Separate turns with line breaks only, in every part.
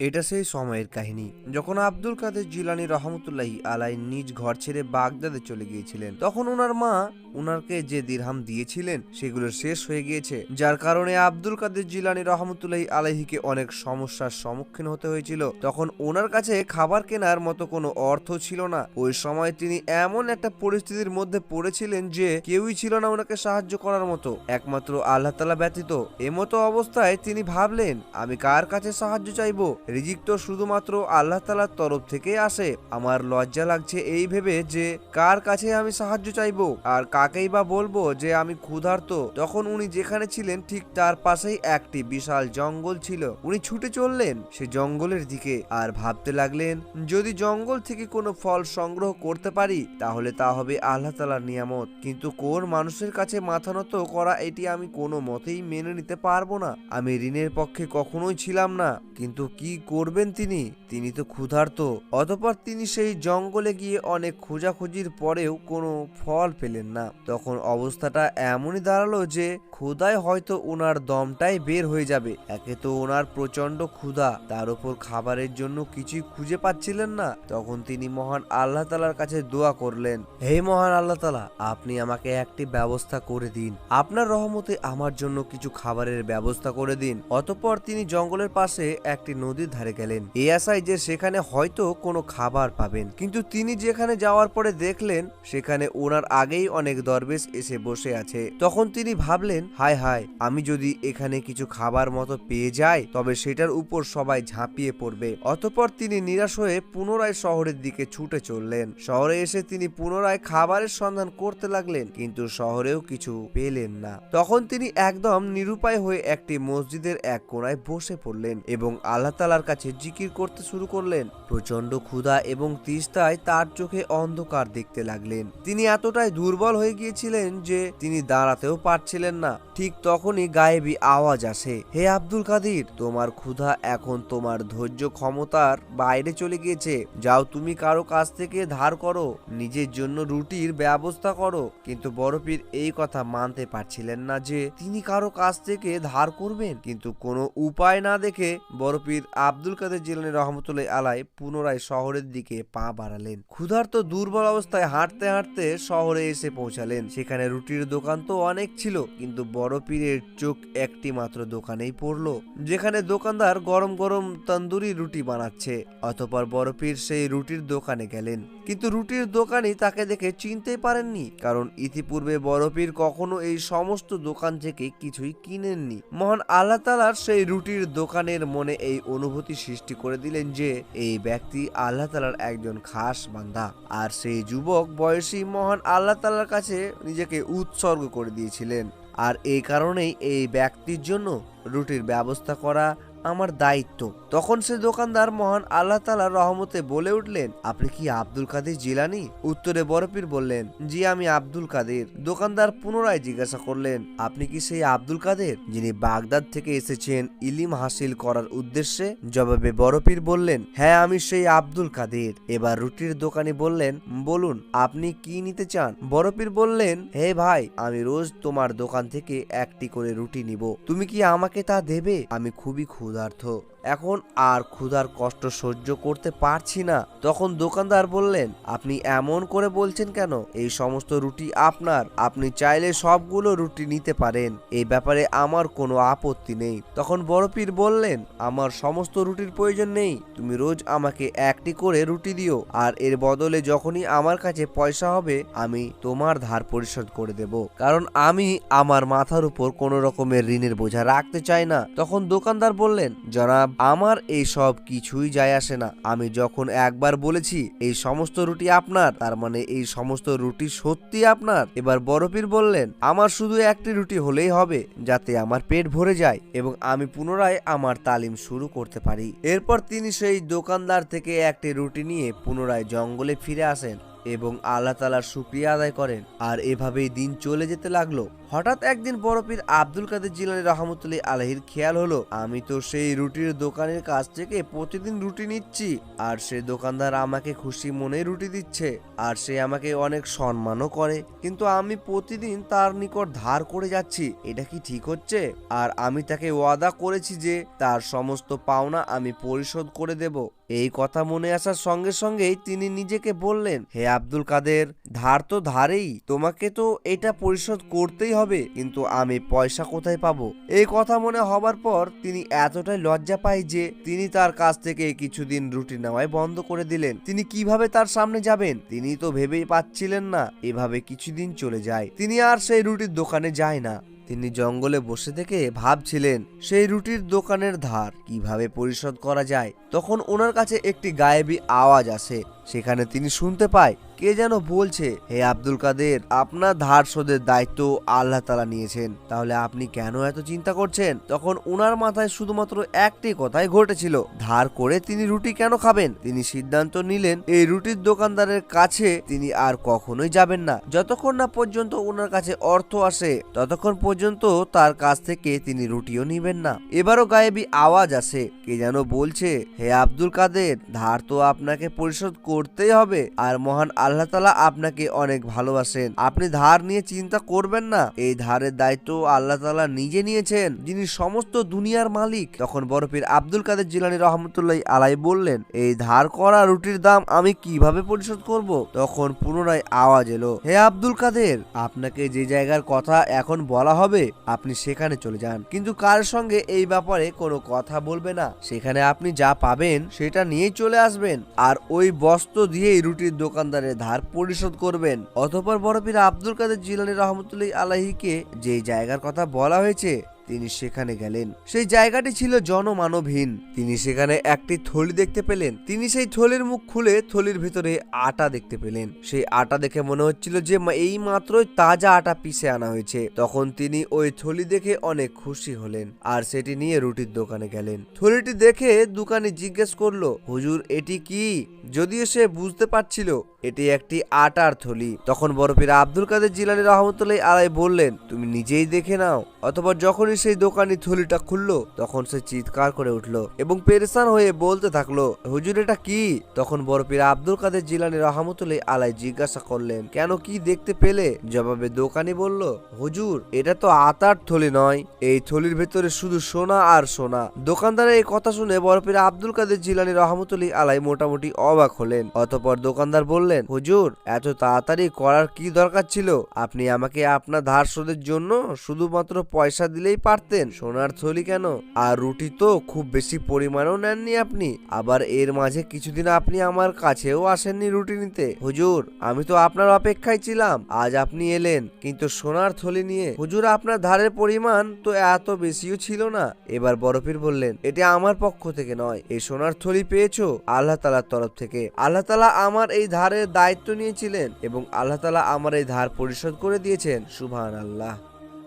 এটা সেই সময়ের কাহিনী। যখন আব্দুল কাদের জিলানি রহমতুল্লাহি আলাই নিজ ঘর ছেড়ে বাগদাদে চলে গিয়েছিলেন, তখন ওনার মা ওনাকে যে দিরহাম দিয়েছিলেন, সেগুলো শেষ হয়ে গিয়েছে। যার কারণে আব্দুল কাদের জিলানি রহমতুল্লাহি আলাইহিকে অনেক সমস্যার সম্মুখীন হতে হয়েছিল। তখন ওনার কাছে খাবার কেনার মতো কোনো অর্থ ছিল না। ওই সময় তিনি এমন একটা পরিস্থিতির মধ্যে পড়েছিলেন যে কেউই ছিল না ওনাকে সাহায্য করার মতো। একমাত্র আল্লাহ তালা ব্যতীত এমতো অবস্থায় তিনি ভাবলেন, আমি কার কাছে সাহায্য চাইব? রিজিক তো শুধুমাত্র আল্লাহ তালার তরফ থেকে আসে। আমার লজ্জা লাগছে এই ভেবে যে কার কাছে আমি সাহায্য চাইব আর কাকেই বা বলব যে আমি ক্ষুধার্ত। তখন উনি যেখানে ছিলেন ঠিক তার পাশেই একটি বিশাল জঙ্গল ছিল। উনি ছুটে চললেন সে জঙ্গলের দিকে আর ভাবতে লাগলেন, যদি জঙ্গল থেকে কোনো ফল সংগ্রহ করতে পারি, তাহলে তা হবে আল্লাহ তালার নিয়ামত। কিন্তু কোন মানুষের কাছে মাথা নত করা এটি আমি কোনো মতেই মেনে নিতে পারব না। আমি ঋণের পক্ষে কখনোই ছিলাম না। কিন্তু কি করবেন তিনি? তিনি তো ক্ষুধার্ত। অতপর তিনি সেই জঙ্গলে গিয়ে অনেক খোঁজাখুঁজির পরেও কোনো ফল পেলেন না। তখন অবস্থাটা এমনই দাঁড়াল যে ক্ষুধায় হয়তো ওনার দমটাই বের হয়ে যাবে। একে তো ওনার প্রচণ্ড ক্ষুধা। তার উপর খাবারের জন্য কিছুই খুঁজে পাচ্ছিলেন না। তখন তিনি মহান আল্লাহ তালার কাছে দোয়া করলেন, হে মহান আল্লাহ তালা, আপনি আমাকে একটি ব্যবস্থা করে দিন। আপনার রহমতে আমার জন্য কিছু খাবারের ব্যবস্থা করে দিন। অতপর তিনি জঙ্গলের পাশে একটি নদীর ধারে গেলেন। এই আশায় যে সেখানে হয়তো কোনো খাবার পাবেন। কিন্তু তিনি যেখানে যাওয়ার পরে দেখলেন, সেখানে ওনার আগেই অনেক দরবেশ এসে বসে আছে। তখন তিনি ভাবলেন, হায় হায়, আমি যদি এখানে কিছু খাবার মতো পেয়ে যাই, তবে সেটার উপর সবাই ঝাঁপিয়ে পড়বে। অতঃপর তিনি নিরাশ হয়ে পুনরায় শহরের দিকে ছুটে চললেন। শহরে এসে তিনি পুনরায় খাবারের সন্ধান করতে লাগলেন, কিন্তু শহরেও কিছু পেলেন না। তখন তিনি একদম নিরুপায় হয়ে একটি মসজিদের এক কোণায় বসে পড়লেন এবং আল্লাহ তালার কাছে জিকির করতে শুরু করলেন। প্রচণ্ড ক্ষুধা এবং তিস্তায় তার চোখে অন্ধকার দেখতে লাগলেন। তিনি এতটাই দুর্বল হয়ে গিয়েছিলেন যে তিনি দাঁড়াতেও পারছিলেন না। ঠিক তখনই গায়েবী আওয়াজ আসে, হে আব্দুল কাদির, তোমার ক্ষুধা এখন তোমার ধৈর্য ক্ষমতার বাইরে চলে গিয়েছে। যাও তুমি কারও কাছ থেকে ধার করো, নিজের জন্য রুটির ব্যবস্থা করো। কিন্তু বরফির এই কথা মানতে পারছিলেন না যে তিনি কারও কাছ থেকে ধার করবেন। কিন্তু কোনো উপায় না দেখে বড়পীর আব্দুল কাদের জিলানি রহমতুল্লাহ আলাই পুনরায় শহরের দিকে পা বাড়ালেন। ক্ষুধার্ত দুর্বল অবস্থায় হাঁটতে হাঁটতে শহরে এসে পৌঁছালেন। সেখানে রুটির দোকান তো অনেক ছিল, কিন্তু বড় পীরের চোখ একটি মাত্র দোকানেই পড়ল, যেখানে দোকানদার গরম গরম তন্দুরি রুটি বানাচ্ছে, অতপর বড় পীর সেই রুটির দোকানে গেলেন। কিন্তু রুটির দোকানি তাকে দেখে চিনতেই পারেননি, কারণ ইতিপূর্বে বড় পীর কখনো এই সমস্ত দোকান থেকে কিছুই কিনেননি। মহান আল্লাহ তালার সেই রুটির দোকানের মনে এই অনুভূতি সৃষ্টি করে দিলেন যে এই ব্যক্তি আল্লাহ তালার একজন খাস বান্দা। আর সেই যুবক বয়সী মহান আল্লাহ তালার কাছে নিজেকে উৎসর্গ করে দিয়েছিলেন। আর এই কারণেই এই ব্যক্তির জন্য রুটির ব্যবস্থা করা আমার দায়িত্ব। তখন সে দোকানদার মহান আল্লাহ তালা রহমতে বলে উঠলেন, আপনি কি আব্দুল কাদের জিলানি? উত্তরে বরফির বললেন, জি, আমি আব্দুল কাদের। দোকানদার পুনরায় জিজ্ঞাসা করলেন, আপনি কি সেই আব্দুল কাদের, যিনি বাগদাদ থেকে এসেছেন ইলিম হাসিল করার উদ্দেশ্যে? জবাবে বরফির বললেন হ্যাঁ আমি সেই আব্দুল কাদের। এবার রুটির দোকানি বললেন, বলুন, আপনি কি নিতে চান? বরফির বললেন, হে ভাই, আমি রোজ তোমার দোকান থেকে একটি করে রুটি নিব। তুমি কি আমাকে তা দেবে? আমি খুবই ক্ষুধার্থ এখন আর ক্ষুধার কষ্ট সহ্য করতে পারছি না। তখন দোকানদার বললেন, আপনি এমন করে বলছেন কেন? এই সমস্ত রুটি আপনার। আপনি চাইলে সবগুলো রুটি নিতে পারেন। এই ব্যাপারে আমার কোনো আপত্তি নেই। তখন বড় পীর বললেন, আমার সমস্ত রুটির প্রয়োজন নেই। তুমি রোজ আমাকে একটি করে রুটি দিও। আর এর বদলে যখনই আমার কাছে পয়সা হবে, আমি তোমার ধার পরিশোধ করে দেব। কারণ আমি আমার মাথার উপর কোনো রকমের ঋণের বোঝা রাখতে চাই না। তখন দোকানদার বললেন, জনাব আমার এই সব কিছুই যায় আসে না। আমি যখন একবার বলেছি, এই সমস্ত রুটি আপনার, তার মানে এই সমস্ত রুটি সত্যি আপনার? এবার বরফির বললেন, আমার শুধু একটি রুটি হলেই হবে, যাতে আমার পেট ভরে যায় এবং আমি পুনরায় আমার তালিম শুরু করতে পারি। এরপর তিনি সেই দোকানদার থেকে একটি রুটি নিয়ে পুনরায় জঙ্গলে ফিরে আসেন। এবং আল্লাহ তালার শুক্রিয়া আদায় করেন। আর এভাবেই দিন চলে যেতে লাগল। হঠাৎ একদিন বরফির আব্দুল কাদের জিলানি রহমতুল্লাহ আলহির খেয়াল হলো, আমি তো সেই রুটির দোকানের কাছ থেকে প্রতিদিন রুটি নিচ্ছি, আর সে দোকানদার আমাকে খুশি মনে রুটি দিচ্ছে, আর সে আমাকে অনেক সম্মানও করে। কিন্তু আমি প্রতিদিন তার নিকট ধার করে যাচ্ছি, এটা কি ঠিক হচ্ছে? আর আমি তাকে ওয়াদা করেছি যে তার সমস্ত পাওনা আমি পরিশোধ করে দেব। এই কথা মনে আসার সঙ্গে সঙ্গেই তিনি নিজেকে বললেন, হে আব্দুল কাদের, ধার তো ধারেই, তোমাকে তো এটা পরিশোধ করতেই হবে, কিন্তু আমি পয়সা কোথায় পাবো? এই কথা মনে হবার পর তিনি এতটাই লজ্জা পায় যে তিনি তার কাছ থেকে কিছুদিন রুটি নেওয়াই বন্ধ করে দিলেন। তিনি কীভাবে তার সামনে যাবেন? তিনি তো ভেবেই পাচ্ছিলেন না, এভাবে কিছুদিন চলে যায়। তিনি আর সেই রুটির দোকানে যায় না। তিনি জঙ্গলে বসে থেকে ভাবছিলেন, সেই রুটির দোকানের ধার কীভাবে পরিশোধ করা যায়? তখন ওনার কাছে একটি গায়েবী আওয়াজ আসে, সেখানে তিনি শুনতে পায় কে যেন বলছে, হে আব্দুল কাদের, আপনার ধার শোধের দায়িত্ব আল্লাহ তালা নিয়েছেন। তাহলে আপনি কেন এত চিন্তা করছেন? তখন ওনার মাথায় শুধুমাত্র একটি কথাই ঘটেছিল, ধার করে তিনি রুটি কেন খাবেন? তিনি সিদ্ধান্ত নিলেন, এই রুটির দোকানদারের কাছে তিনি আর কখনোই যাবেন না। যতক্ষণ না পর্যন্ত ওনার কাছে অর্থ আসে, ততক্ষণ পর্যন্ত তার কাছ থেকে তিনি রুটিও নিবেন না। এবারও গায়েবি আওয়াজ আসে, কে যেন বলছে, হে আব্দুল কাদের, ধার তো আপনাকে পরিশোধ করতেই হবে, আর মহান আল্লাহ তালা আপনাকে অনেক ভালোবাসেন। আপনি ধার নিয়ে চিন্তা করবেন না। এই ধারের দায়িত্ব আল্লাহ তালা নিজে নিয়েছেন। যিনি সমস্ত দুনিয়ার মালিক। তখন বরফির আব্দুল কাদের জিলানি রহমতুল্লাহ আলাই বললেন, এই ধার করা রুটির দাম আমি কীভাবে পরিশোধ করব? তখন পুনরায় আওয়াজ এলো, হে আব্দুল কাদের, আপনাকে যে জায়গার কথা এখন বলা হবে, আপনি সেখানে চলে যান। কিন্তু কার সঙ্গে এই ব্যাপারে কোনো কথা বলবে না? সেখানে আপনি যা পাবেন, সেটা নিয়েই চলে আসবেন। আর ওই বস্ত্র দিয়েই রুটির দোকানদারের ধার পরিশোধ করবেন। অতপর বড় পীর আব্দুল কাদের জিলানি রহমতুল্লাহ আলাহিকে যে জায়গার কথা বলা হয়েছে তিনি সেখানে গেলেন। সেই জায়গাটি ছিল জনমানবহীন। তিনি সেখানে একটি থলি দেখতে পেলেন। তিনি সেই থলির মুখ খুলে থলির ভিতরে আটা দেখতে পেলেন। সেই আটা দেখে মনে হচ্ছিল যে এই মাত্রই তাজা আটা পিষে আনা হয়েছে। তখন তিনি ওই থলি দেখে অনেক খুশি হলেন আর সেটি নিয়ে রুটির দোকানে গেলেন। থলিটি দেখে দোকানে জিজ্ঞেস করল, হুজুর, এটি কি? যদিও সে বুঝতে পারছিল এটি একটি আটার থলি। তখন বরফির আব্দুল কাদের জিলানি রহমতুল্লাহ আলাই বললেন, তুমি নিজেই দেখে নাও। অথবা যখনই সেই দোকানি থলিটা খুললো, তখন সে চিৎকার করে উঠল এবং পেরেশান হয়ে বলতে থাকল, হুজুর, এটা কি? তখন বরফির আব্দুল কাদের জিলানি রহমতুল্লাহ আলাই জিজ্ঞাসা করলেন, কেন কি দেখতে পেলে? জবাবে দোকানি বলল, হুজুর, এটা তো আতার থলি নয়, এই থলির ভেতরে শুধু সোনা আর সোনা। দোকানদারের এই কথা শুনে বরফির আব্দুল কাদের জিলানি রহমতুল্লাহ আলাই মোটামুটি অবাক হলেন। অতপর দোকানদার বললেন, হুজুর, এত তাড়াতাড়ি করার কি দরকার ছিল? আপনি আমাকে আপনার ধার শোধের জন্য শুধুমাত্র পয়সা দিলেই পারতেন। সোনার থলি কেন? আর রুটি তো খুব বেশি পরিমাণেও নেননি আপনি। আবার এর মাঝে কিছুদিন আপনি আমার কাছেও আসেননি রুটি নিতে। হুজুর, আমি তো আপনার অপেক্ষায় ছিলাম। আজ আপনি এলেন, কিন্তু সোনার থলি নিয়ে। হুজুর, আপনার ধারের পরিমাণ তো এত বেশিও ছিল না। এবার বরফির বললেন, এটা আমার পক্ষ থেকে নয়। এই সোনার থলি পেয়েছ আল্লাহ তালার তরফ থেকে। আল্লাহ তালা আমার এই ধারের দায়িত্ব নিয়েছিলেন এবং আল্লাহ তালা আমার এই ধার পরিশোধ করে দিয়েছেন। সুবহান আল্লাহ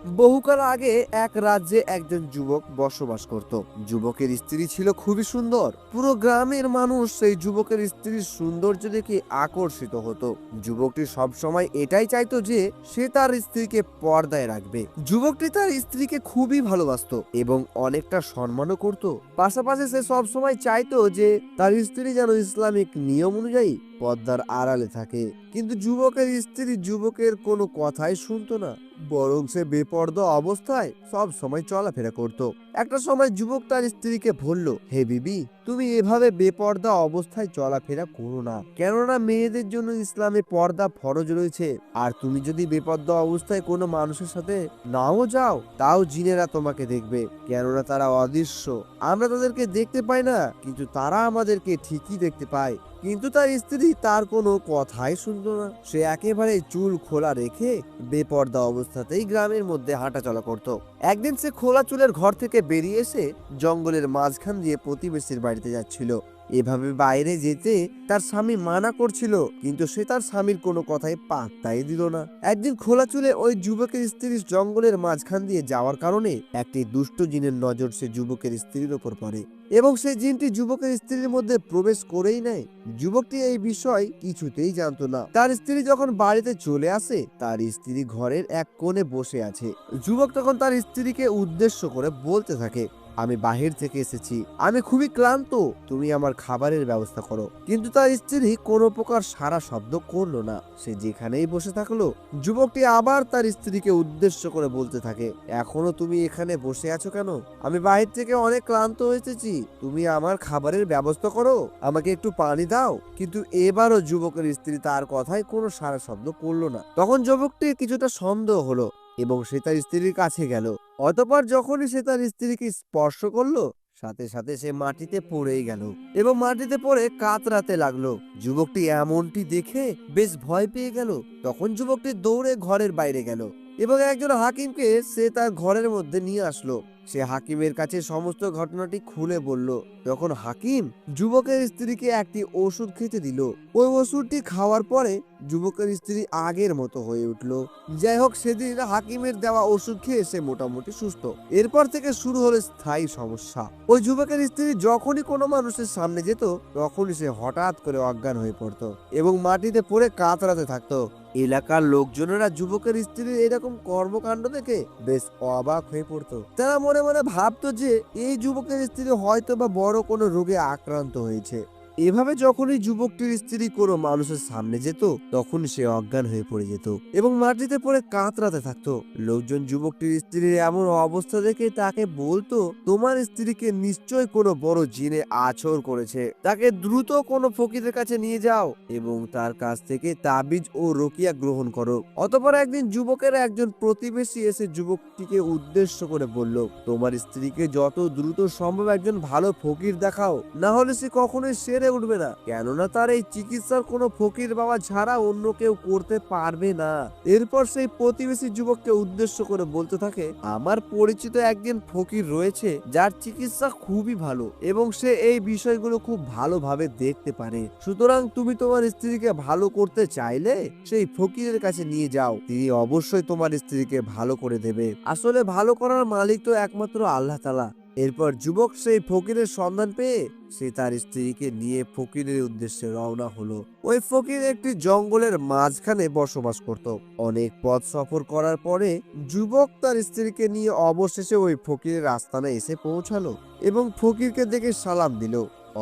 বহুকাল আগে এক রাজ্যে একজন যুবক বসবাস করত। যুবকের স্ত্রী ছিল খুবই সুন্দর। পুরো গ্রামের মানুষ সেই যুবকের স্ত্রীর সৌন্দর্য দেখে আকর্ষিত হতো। যুবকটি সবসময় এটাই চাইতো যে সে তার স্ত্রীকে পর্দায় রাখবে। যুবকটি তার স্ত্রীকে খুবই ভালোবাসতো এবং অনেকটা সম্মানও করত। পাশাপাশি সে সবসময় চাইতো যে তার স্ত্রী যেন ইসলামিক নিয়ম অনুযায়ী পর্দার আড়ালে থাকে। কিন্তু যুবকের স্ত্রী যুবকের কোনো কথাই শুনতো না। বরং সে বেপর্দা অবস্থায় সব সময় চলাফেরা করত। একটা সময় যুবক তার স্ত্রীকে বলল, হে বিবি, তুমি এভাবে বেপর্দা অবস্থায় চলাফেরা করো না। কেননা মেয়েদের জন্য ইসলামে পর্দা ফরজ রয়েছে। আর তুমি যদি বেপর্দা অবস্থায় কোনো মানুষের সাথে নাও যাও, তাও জিনেরা তোমাকে দেখবে। কেননা তারা অদৃশ্য। আমরা তাদেরকে দেখতে পাই না, কিন্তু তারা আমাদেরকে ঠিকই দেখতে পায়। কিন্তু তার স্ত্রী তার কোনো কথাই শুনতো না। সে একেবারে চুল খোলা রেখে বেপর্দা অবস্থাতেই গ্রামের মধ্যে হাঁটা চলা করত। একদিন সে খোলা চুলের ঘর থেকে বেরিয়ে এসে জঙ্গলের মাঝখান দিয়ে প্রতিবেশীর বাড়িতে যাচ্ছিল। এভাবে বাইরে যেতে তার স্বামী মানা করছিল, কিন্তু সে তার স্বামীর কোনো কথাই পাত্তাই দিল না। একদিন খোলা চুলে ওই যুবকের স্ত্রী জঙ্গলের মাঝখান দিয়ে যাওয়ার কারণে একটি দুষ্ট জিনের নজর সে যুবকের স্ত্রীর ওপর পড়ে এবং সেই জিনটি যুবকের স্ত্রীর মধ্যে প্রবেশ করেই নেয়। যুবকটি এই বিষয় কিছুতেই জানতো না। তার স্ত্রী যখন বাড়িতে চলে আসে, তার স্ত্রী ঘরের এক কোণে বসে আছে। যুবক তখন তার স্ত্রীকে উদ্দেশ্য করে বলতে থাকে আমি বাহির থেকে এসেছি। আমি খুবই ক্লান্ত। তুমি আমার খাবারের ব্যবস্থা করো। কিন্তু তার স্ত্রী কোনো প্রকার সারা শব্দ করল না। সে যেখানেই বসে থাকল, যুবকটি আবার তার স্ত্রীকে উদ্দেশ্য করে বলতে থাকে, এখনও তুমি এখানে বসে আছো কেন? আমি বাহির থেকে অনেক ক্লান্ত হয়ে এসেছি। তুমি আমার খাবারের ব্যবস্থা করো। আমাকে একটু পানি দাও। কিন্তু এবারও যুবকের স্ত্রী তার কথায় কোনো সারা শব্দ করল না। তখন যুবকটি কিছুটা সন্দেহ হলো। এবং সে তার স্ত্রীর কাছে গেল। অতপর যখনই সে তার স্ত্রীকে স্পর্শ করল, সাথে সাথে সে মাটিতে পড়েই গেল এবং মাটিতে পড়ে কাতরাতে লাগল। যুবকটি এমনটি দেখে বেশ ভয় পেয়ে গেল। তখন যুবকটি দৌড়ে ঘরের বাইরে গেল। এবং একজন হাকিমকে সে তার ঘরের মধ্যে নিয়ে আসলো। সে হাকিমের কাছে সমস্ত ঘটনাটি খুলে বলল, তখন হাকিম যুবকের স্ত্রীকে একটি ওষুধ খেতে দিল। ওই ওষুধটি খাওয়ার পরে যুবকের স্ত্রী আগের মতো হয়ে উঠল। যাই হোক, সেদিন হাকিমের দেওয়া ওষুধ খেয়ে সে মোটামুটি সুস্থ। এরপর থেকে শুরু হলো স্থায়ী সমস্যা। ওই যুবকের স্ত্রী যখনই কোনো মানুষের সামনে যেত, তখনই সে হঠাৎ করে অজ্ঞান হয়ে পড়তো এবং মাটিতে পড়ে কাতরাতে থাকতো। এলাকার লোকজনেরা যুবকের স্ত্রীর এরকম কর্মকাণ্ড দেখে বেশ অবাক হয়ে পড়তো। তারা মনে মনে ভাবতো যে, এই যুবকের স্ত্রী হয়তো বা বড় কোনো রোগে আক্রান্ত হয়েছে। এভাবে যখনই যুবকটির স্ত্রী কোনো মানুষের সামনে যেত তখন সে অজ্ঞান হয়ে পড়ে যেত এবং মাটিতে পড়ে কাতরাতে থাকতো। লোকজন যুবকটির স্ত্রীর এমন অবস্থা দেখে তাকে বলতো, তোমার স্ত্রীকে নিশ্চয় কোনো বড় জিনে আছর করেছে। তাকে দ্রুত কোনো ফকিরের কাছে নিয়ে যাও এবং তার কাছ থেকে তাবিজ ও রকিয়া গ্রহণ করো। অতপর একদিন যুবকের একজন প্রতিবেশী এসে যুবকটিকে উদ্দেশ্য করে বলল, তোমার স্ত্রীকে যত দ্রুত সম্ভব একজন ভালো ফকির দেখাও, না হলে সে কখনোই সেরে উঠবে না। কেননা তার এই চিকিৎসার কোনো ফকির বাবা ছাড়া অন্য কেউ করতে পারবে না। এরপর সেই প্রতিবেশী যুবককে উদ্দেশ্য করে বলতে থাকে, আমার পরিচিত একজন ফকির রয়েছে, যার চিকিৎসা খুবই ভালো এবং সে এই বিষয়গুলো খুব ভালোভাবে দেখতে পারে। সুতরাং তুমি তোমার স্ত্রীকে ভালো করতে চাইলে সেই ফকিরের কাছে নিয়ে যাও। তিনি অবশ্যই তোমার স্ত্রীকে ভালো করে দেবে। আসলে ভালো করার মালিক তো একমাত্র আল্লাহ তালা এরপর যুবক সেই ফকিরের সন্ধান পেয়ে সে তার স্ত্রীকে নিয়ে ফকিরের উদ্দেশ্যে রওনা হলো। ওই ফকির একটি জঙ্গলের মাঝখানে বসবাস করত। অনেক পথ সফর করার পরে যুবক তার স্ত্রীকে নিয়ে অবশেষে ওই ফকিরের আস্তানায় এসে পৌঁছালো এবং ফকিরকে দেখে সালাম দিল।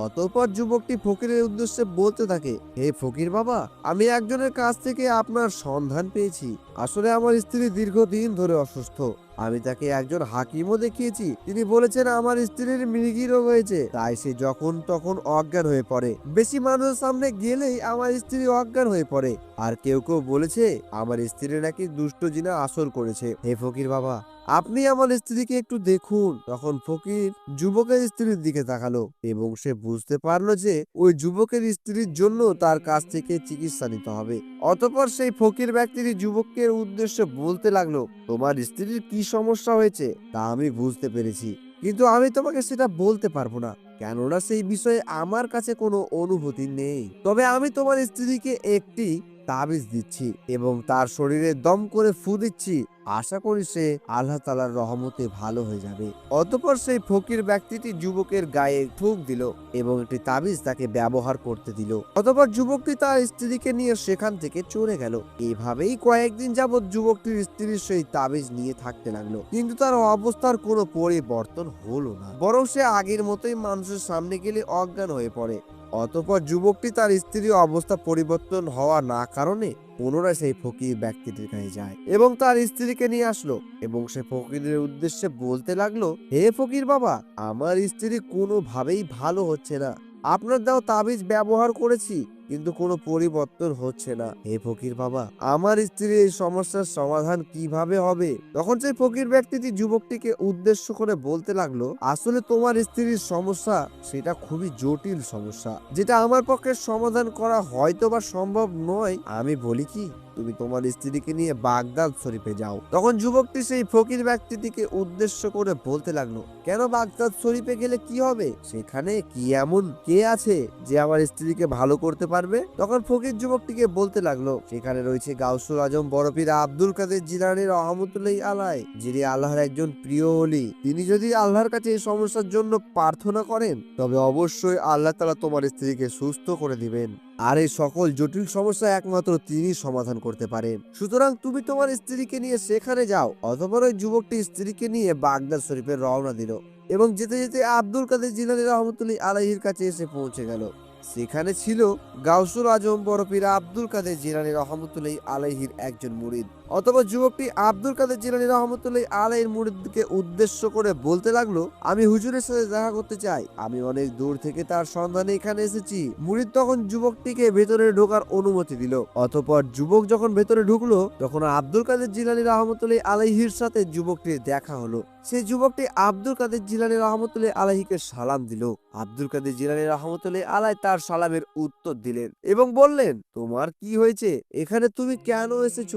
অতঃপর যুবকটি ফকিরের উদ্দেশ্যে বলতে থাকে, হে ফকির বাবা, আমি একজনের কাছ থেকে আপনার সন্ধান পেয়েছি। আসলে আমার স্ত্রী দীর্ঘদিন ধরে অসুস্থ। আমি তাকে একজন হাকিমও দেখিয়েছি। তিনি বলেছেন আমার স্ত্রীর মৃগী রোগ হয়েছে। তাই সে যখন তখন অজ্ঞান হয়ে পড়ে। বেশি মানুষের সামনে গেলেই আমার স্ত্রী অজ্ঞান হয়ে পড়ে। আর কেউ কেউ বলেছে, আমার স্ত্রী নাকি দুষ্ট জিনা আসর করেছে। হে ফকির বাবা, আপনি আমার স্ত্রীকে একটু দেখুন। তখন ফকির যুবকের স্ত্রীর দিকে তাকালো এবং সে বুঝতে পারল যে, ওই যুবকের স্ত্রীর জন্য তার কাছ থেকে চিকিৎসা নিতে হবে। অতপর সেই ফকির ব্যক্তিটি যুবকের উদ্দেশ্যে বলতে লাগল, তোমার স্ত্রীর কি সমস্যা হয়েছে। তা আমি বুঝতে পেরেছি। কিন্তু আমি তোমাকে সেটা বলতে পারব না। কেননা সেই বিষয়ে আমার কাছে কোনো অনুভূতি নেই। তবে আমি তোমার স্ত্রীকে একটি তাবিজ দিচ্ছি এবং তার শরীরে দম করে ফু দিচ্ছি। আশা করি সে আল্লাহ তালার রহমতে ভালো হয়ে যাবে। অতপর সেই ফকির ব্যক্তিটি যুবকের গায়ে ফুক দিল এবং একটি তাবিজ তাকে ব্যবহার করতে দিল। অতপর যুবকটি তার স্ত্রীকে নিয়ে সেখান থেকে চলে গেল। এভাবেই কয়েকদিন যাবৎ যুবকটির স্ত্রীর সেই তাবিজ নিয়ে থাকতে লাগল। কিন্তু তার অবস্থার কোনো পরিবর্তন হলো না। বরং সে আগের মতোই মানুষের সামনে গেলে অজ্ঞান হয়ে পড়ে। অতপর যুবকটি তার স্ত্রীর অবস্থা পরিবর্তন হওয়া না কারণে পুনরায় সেই ফকির ব্যক্তিটির কাছে যায় এবং তার স্ত্রীকে নিয়ে আসলো এবং সে ফকিরের উদ্দেশ্যে বলতে লাগল, হে ফকির বাবা, আমার স্ত্রী কোনোভাবেই ভালো হচ্ছে না। আপনার দেওয়া তাবিজ ব্যবহার করেছি কিন্তু কোনো পরিবর্তন হচ্ছে না। হে ফকির বাবা, আমার স্ত্রীর এই সমস্যার সমাধান কীভাবে হবে? তখন সেই ফকির ব্যক্তিটি যুবকটিকে উদ্দেশ্য করে বলতে লাগল, আসলে তোমার স্ত্রীর সমস্যা সেটা খুবই জটিল সমস্যা। যেটা আমার পক্ষে সমাধান করা হয়তো বা সম্ভব নয়। আমি বলি কি তুমি তোমার স্ত্রীকে নিয়ে বাগদাদ শরীফে যাও। তখন যুবকটি সেই ফকির ব্যক্তিটিকে উদ্দেশ্য করে বলতে লাগল, কেন বাগদাদ শরীফে গেলে কি হবে? সেখানে কি এমন কে আছে যে আমার স্ত্রীকে ভালো করতে পারবে? তখন ফকির যুবকটিকে বলতে লাগল, সেখানে রয়েছে গাউসুল আজম বড়পীর আব্দুল কাদের জিলানি রহমতুল্লাহ আলাই যিনি আল্লাহর একজন প্রিয় অলি তিনি যদি আল্লাহর কাছে এই সমস্যার জন্য প্রার্থনা করেন, তবে অবশ্যই আল্লাহ তালা তোমার স্ত্রীকে সুস্থ করে দিবেন। আর এই সকল জটিল সমস্যা একমাত্র তিনি সমাধান করতে পারেন সুতরাং তুমি তোমার স্ত্রীকে নিয়ে সেখানে যাও অতপর ওই যুবকটি স্ত্রীকে নিয়ে বাগদাদ শরীফে রওনা দিল এবং যেতে যেতে আব্দুল কাদের জিলানি রহমতুল্লি আলাহির কাছে এসে পৌঁছে গেল। সেখানে ছিল গাউসুল আজম বরফির আব্দুল কাদের জিলানি রহমতুল্লাহ আলাইহির একজন মুরিদ। অথবা যুবকটি আব্দুল কাদের জিলানি রহমতুল্লাহ আলাইহির মুরিদকে উদ্দেশ্য করে বলতে লাগল, আমি হুজুরের সাথে দেখা করতে চাই। আমি অনেক দূর থেকে তার সন্ধানে এখানে এসেছি। মুরিদ তখন যুবকটিকে ভেতরে ঢোকার অনুমতি দিল। অতপর যুবক যখন ভেতরে ঢুকলো, তখন আব্দুল কাদের জিলানি রহমতুল্লাহ আলাইহির সাথে যুবকটির দেখা হলো। সেই যুবকটি আব্দুল কাদের জিলানি রহমতুল্লাহ আলাহিকে সালাম দিল। আব্দুল কাদের জিলানি রহমতুল্লাহ আলাই তার সালামের উত্তর দিলেন এবং বললেন, তোমার কি হয়েছে? এখানে তুমি কেন এসেছ?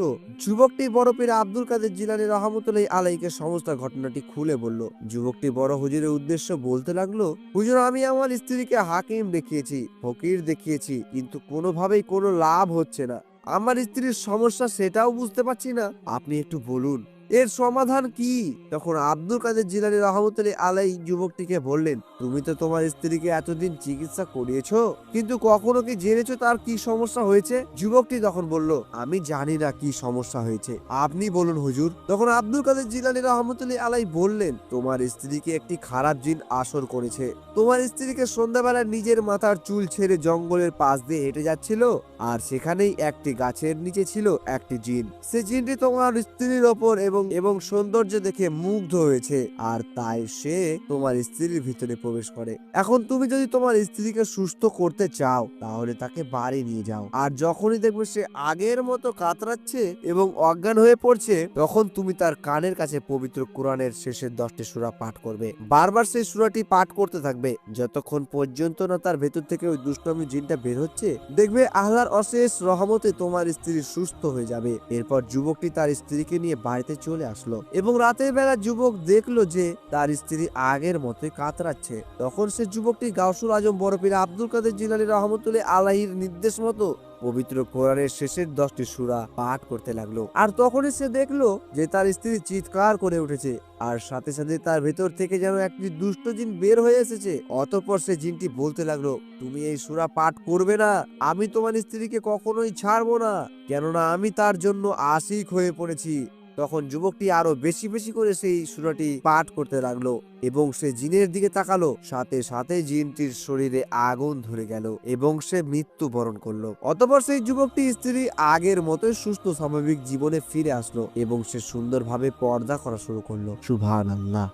যুবকটি বড় পীর আব্দুল কাদের জিলানি রহমতুল্লাহ আলাইকে সমস্ত ঘটনাটি খুলে বলল। যুবকটি বড় হুজুরের উদ্দেশ্য বলতে লাগল, হুজুর, আমি আমার স্ত্রীকে হাকিম দেখিয়েছি, ফকির দেখিয়েছি, কিন্তু কোনোভাবেই কোনো লাভ হচ্ছে না। আমার স্ত্রীর সমস্যা সেটাও বুঝতে পারছি না। আপনি একটু বলুন এর সমাধান কি? তখন আব্দুল কাদের জিলানি রহমতুল্লাহ আলাই যুবকটিকে বললেন, তুমি তো তোমার স্ত্রীকে এতদিন চিকিৎসা করিয়েছো, কিন্তু কখনো কি জেনেছো তার কি সমস্যা হয়েছে? যুবকটি তখন বলল, আমি জানি না কি সমস্যা হয়েছে। আপনি বলুন হুজুর। তখন আব্দুল কাদের জিলানি রহমতুল্লাহ আলাই বললেন, তোমার স্ত্রীকে একটি খারাপ জিন আসর করেছে। তোমার স্ত্রীকে সন্ধ্যাবেলা নিজের মাথার চুল ছেড়ে জঙ্গলের পাশ দিয়ে হেঁটে যাচ্ছিল, আর সেখানেই একটি গাছের নিচে ছিল একটি জিন। সে জিনটি তোমার স্ত্রীর ওপর এবং এবং এবং সৌন্দর্য দেখে মুগ্ধ হয়েছে। আর তাই সে তোমার স্ত্রীর ভিতরে প্রবেশ করে। এখন তুমি যদি তোমার স্ত্রীকে সুস্থ করতে চাও, তাহলে তাকে বাড়ি নিয়ে যাও। আর যখনই দেখবে সে আগের মতো কাতরাচ্ছে এবং অজ্ঞান হয়ে পড়ছে, তখন তুমি তার কানের কাছে পবিত্র কোরআনের শেষের দশটি সূরা পাঠ করবে। বারবার সেই সূরাটি পাঠ করতে থাকবে। যতক্ষণ পর্যন্ত না তার ভেতর থেকে ওই দুষ্টমি জিনটা বের হচ্ছে, দেখবে আল্লাহর অশেষ রহমতে তোমার স্ত্রী সুস্থ হয়ে যাবে। এরপর যুবকটি তার স্ত্রীকে নিয়ে বাড়িতে চলে আসলো এবং রাতের বেলা যুবক দেখল যে তার স্ত্রী আগের মতোই কাতরাচ্ছে। তখন সে যুবকটি গাউসুল আজম বরফির আব্দুল কাদের জিলানি রহমতুল্লাহ আলাহির নির্দেশ মতো পবিত্র কোরআনের শেষের দশটি সূরা পাঠ করতে লাগল। আর তখনই সে দেখল যে তার স্ত্রী চিৎকার করে উঠেছে আর সাথে সাথে তার ভেতর থেকে যেন একটি দুষ্ট জিন বের হয়ে এসেছে। অতঃপর সে জিনটি বলতে লাগল, তুমি এই সূরা পাঠ করবে না। আমি তোমার স্ত্রীকে কখনোই ছাড়বো না। কেননা আমি তার জন্য আশিক হয়ে পড়েছি। তখন যুবকটি আরও বেশি বেশি করে সেই সুরাটি পাঠ করতে লাগল এবং সে জিনের দিকে তাকালো। সাথে সাথে জিনটির শরীরে আগুন ধরে গেল এবং সে মৃত্যু বরণ করল। অতপর সেই যুবকটি স্ত্রী আগের মতো সুস্থ স্বাভাবিক জীবনে ফিরে আসলো এবং সে সুন্দরভাবে পর্দা করা শুরু করল। সুভান আল্লাহ